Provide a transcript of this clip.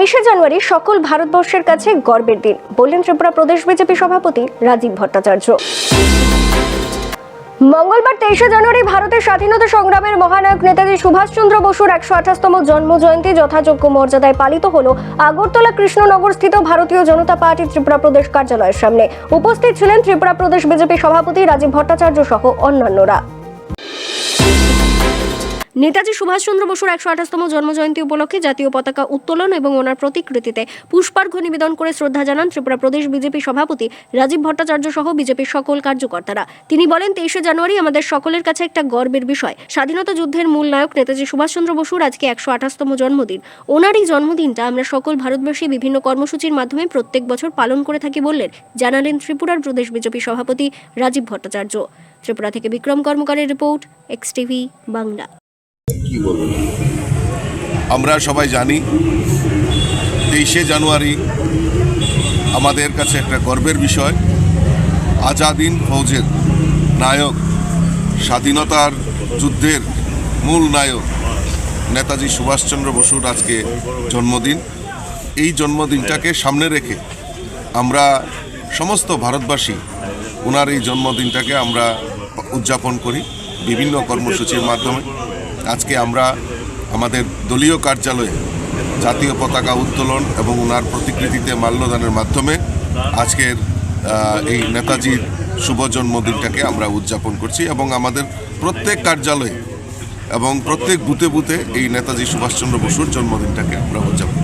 তেইশে জানুয়ারি সকল ভারতবর্ষের কাছে গর্বের দিন। বললেন ত্রিপুরা প্রদেশ বিজেপি সভাপতি রাজীব ভট্টাচার্য। মঙ্গলবার তেইশে জানুয়ারি ভারতের স্বাধীনতা সংগ্রামের মহানায়ক নেতাজি সুভাষচন্দ্র বসুর একশো আঠাশতম জন্ম জয়ন্তী যথাযোগ্য মর্যাদায় পালিত হল আগরতলা কৃষ্ণনগর স্থিত ভারতীয় জনতা পার্টি ত্রিপুরা প্রদেশ কার্যালয়ের সামনে। উপস্থিত ছিলেন ত্রিপুরা প্রদেশ বিজেপি সভাপতি রাজীব ভট্টাচার্য সহ অন্যান্যরা। নেতাজি সুভাষচন্দ্র বসুর একশো আঠাশতম জন্মজয়ন্তী উপলক্ষে জাতীয় পতাকা উত্তোলন এবং ওনার প্রতিকৃতিতে পুষ্পার্ঘ্য নিবেদন করে শ্রদ্ধা জানান ত্রিপুরা প্রদেশ বিজেপি সভাপতি রাজীব ভট্টাচার্য সহ বিজেপির সকল কার্যকর্তারা। তিনি বলেন, তেইশে জানুয়ারি আমাদের সকলের কাছে একটা গর্বের বিষয়। স্বাধীনতা যুদ্ধের মূল নায়ক নেতাজি সুভাষচন্দ্র বসুর আজকে একশো আঠাশতম জন্মদিন। ওনার এই জন্মদিনটা আমরা সকল ভারতবর্ষে বিভিন্ন কর্মসূচির মাধ্যমে প্রত্যেক বছর পালন করে থাকি বললেন জানালেন ত্রিপুরার প্রদেশ বিজেপি সভাপতি রাজীব ভট্টাচার্য। ত্রিপুরা থেকে বিক্রম কর্মকারের রিপোর্ট এক্স টিভি বাংলা। কি বলব? আমরা সবাই জানি, তেইশে জানুয়ারি আমাদের কাছে একটা গর্বের বিষয়। আজাদিন ফৌজের নায়ক, স্বাধীনতার যুদ্ধের মূল নায়ক নেতাজি সুভাষচন্দ্র বসুর আজকে জন্মদিন। এই জন্মদিনটাকে সামনে রেখে আমরা সমস্ত ভারতবাসী ওনার এই জন্মদিনটাকে আমরা উদযাপন করি বিভিন্ন কর্মসূচির মাধ্যমে। আজকে আমরা আমাদের দলীয় কার্যালয়ে জাতীয় পতাকা উত্তোলন এবং ওনার প্রতিকৃতিতে মাল্যদানের মাধ্যমে আজকের এই নেতাজির শুভ জন্মদিনটাকে আমরা উদযাপন করছি এবং আমাদের প্রত্যেক কার্যালয়ে এবং প্রত্যেক বুথে বুথে এই নেতাজি সুভাষচন্দ্র বসুর জন্মদিনটাকে আমরা উদযাপন